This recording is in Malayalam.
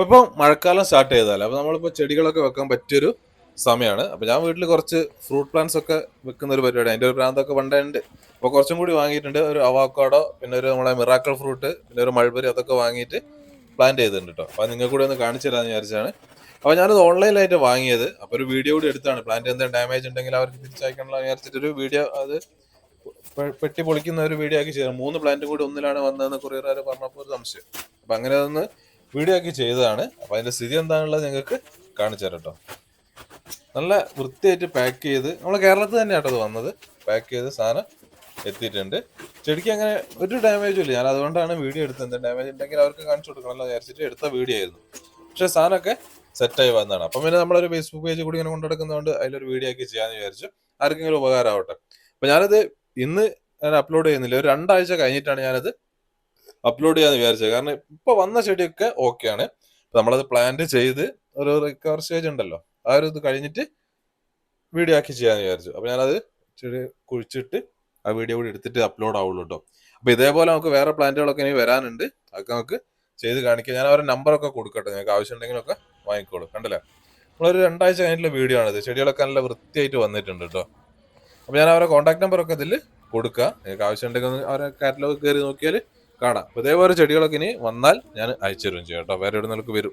അപ്പോൾ മഴക്കാലം സ്റ്റാർട്ട് ചെയ്താൽ അപ്പോൾ നമ്മളിപ്പോൾ ചെടികളൊക്കെ വെക്കാൻ പറ്റിയൊരു സമയമാണ് അപ്പോൾ ഞാൻ വീട്ടിൽ കുറച്ച് ഫ്രൂട്ട് പ്ലാന്റ്സ് ഒക്കെ വെക്കുന്ന ഒരു പരിപാടി അതിന്റെ ഒരു പ്രാന്തൊക്കെ പണ്ടേ ഉണ്ട്. അപ്പോൾ കുറച്ചും കൂടി വാങ്ങിയിട്ടുണ്ട്. ഒരു അവാക്കാഡോ പിന്നെ ഒരു നമ്മളെ മിറാക്കൾ ഫ്രൂട്ട് പിന്നെ ഒരു മൾബറി അതൊക്കെ വാങ്ങിയിട്ട് പ്ലാന്റ് ചെയ്തിട്ടുണ്ട് കേട്ടോ അപ്പോൾ നിങ്ങൾക്ക് കൂടെ ഒന്ന് കാണിച്ചു തരാമെന്ന് വിചാരിച്ചാണ്. അപ്പോൾ ഞാനത് ഓൺലൈനിലായിട്ട് വാങ്ങിയത്. അപ്പോൾ ഒരു വീഡിയോ കൂടി എടുത്താണ്. പ്ലാന്റ് എന്തെങ്കിലും ഡാമേജ് ഉണ്ടെങ്കിൽ അവർക്ക് തിരിച്ചയക്കണമെന്ന് വിചാരിച്ചിട്ടൊരു വീഡിയോ അത് പെട്ടി പൊളിക്കുന്ന ഒരു വീഡിയോ ആക്കി ചെയ്തത് മൂന്ന് പ്ലാന്റും കൂടി ഒന്നിലാണ് വന്നതെന്ന് കുറേ പറഞ്ഞപ്പോൾ ഒരു സംശയം. അപ്പം അങ്ങനെ ഒന്ന് വീഡിയോ ആക്കി ചെയ്തതാണ്. അപ്പം അതിന്റെ സ്ഥിതി എന്താണുള്ളത് ഞങ്ങൾക്ക് കാണിച്ചു തരാം കേട്ടോ. നല്ല വൃത്തിയായിട്ട് പാക്ക് ചെയ്ത് നമ്മളെ കേരളത്തിൽ തന്നെയാട്ടോ ആട്ടത് വന്നത്. പാക്ക് ചെയ്ത് സാധനം എത്തിയിട്ടുണ്ട്. ചെടിക്ക് അങ്ങനെ ഒരു ഡാമേജും ഇല്ല. ഞാൻ അതുകൊണ്ടാണ് വീഡിയോ എടുത്തത്. ഡാമേജ് ഉണ്ടെങ്കിൽ അവർക്ക് കാണിച്ചു കൊടുക്കണമല്ലോ വിചാരിച്ചിട്ട് എടുത്ത വീഡിയോ ആയിരുന്നു. പക്ഷെ സാധനമൊക്കെ സെറ്റായി വന്നതാണ്. അപ്പം പിന്നെ നമ്മളൊരു ഫേസ്ബുക്ക് പേജ് കൂടി ഇങ്ങനെ കൊണ്ടെടുക്കുന്നതുകൊണ്ട് അതിലൊരു വീഡിയോ ആക്കി ചെയ്യാമെന്ന് വിചാരിച്ചു. ആർക്കെങ്കിലും ഉപകാരമാവട്ടെ. അപ്പം ഞാനത് ഇന്ന് ഞാൻ അപ്ലോഡ് ചെയ്യുന്നില്ല. ഒരു രണ്ടാഴ്ച കഴിഞ്ഞിട്ടാണ് ഞാനത് അപ്ലോഡ് ചെയ്യാന്ന് വിചാരിച്ചത്. കാരണം ഇപ്പൊ വന്ന ചെടിയൊക്കെ ഓക്കെയാണ് നമ്മളത് പ്ലാന്റ് ചെയ്ത് ഒരു റിക്കവർ സ്റ്റേജ് ഉണ്ടല്ലോ. ആ ഒരു ഇത് കഴിഞ്ഞിട്ട് വീഡിയോ ആക്കി ചെയ്യാന്ന് വിചാരിച്ചു. അപ്പൊ ഞാനത് ചെടി കുഴിച്ചിട്ട് ആ വീഡിയോ കൂടി എടുത്തിട്ട് അപ്ലോഡ് ആവുള്ളൂ കേട്ടോ അപ്പൊ ഇതേപോലെ നമുക്ക് വേറെ പ്ലാന്റുകളൊക്കെ ഇനി വരാനുണ്ട്. അതൊക്കെ നമുക്ക് ചെയ്ത് കാണിക്കാം. ഞാൻ അവരുടെ നമ്പറൊക്കെ കൊടുക്കട്ടെ. നിങ്ങൾക്ക് ആവശ്യം ഉണ്ടെങ്കിലൊക്കെ വാങ്ങിക്കോളൂ. കണ്ടല്ലേ? നമ്മളൊരു രണ്ടാഴ്ച കഴിഞ്ഞിട്ടുള്ള വീഡിയോ ആണിത് ചെടികളൊക്കെ നല്ല വൃത്തിയായിട്ട് വന്നിട്ടുണ്ട് കേട്ടോ അപ്പൊ ഞാൻ അവരുടെ കോൺടാക്ട് നമ്പറൊക്കെ ഇതിൽ കൊടുക്കുക നിങ്ങൾക്ക് ആവശ്യം ഉണ്ടെങ്കിൽ അവരുടെ അവരെ കാറ്റലോഗ് കയറി നോക്കിയാൽ കാണാം. ഇതേപോലെ ചെടികളൊക്കെ ഇനി വന്നാൽ ഞാൻ അയച്ചു തരും ചെയ്യാം കേട്ടോ. വേറെ എവിടെ നിന്നൊക്കെ വരും.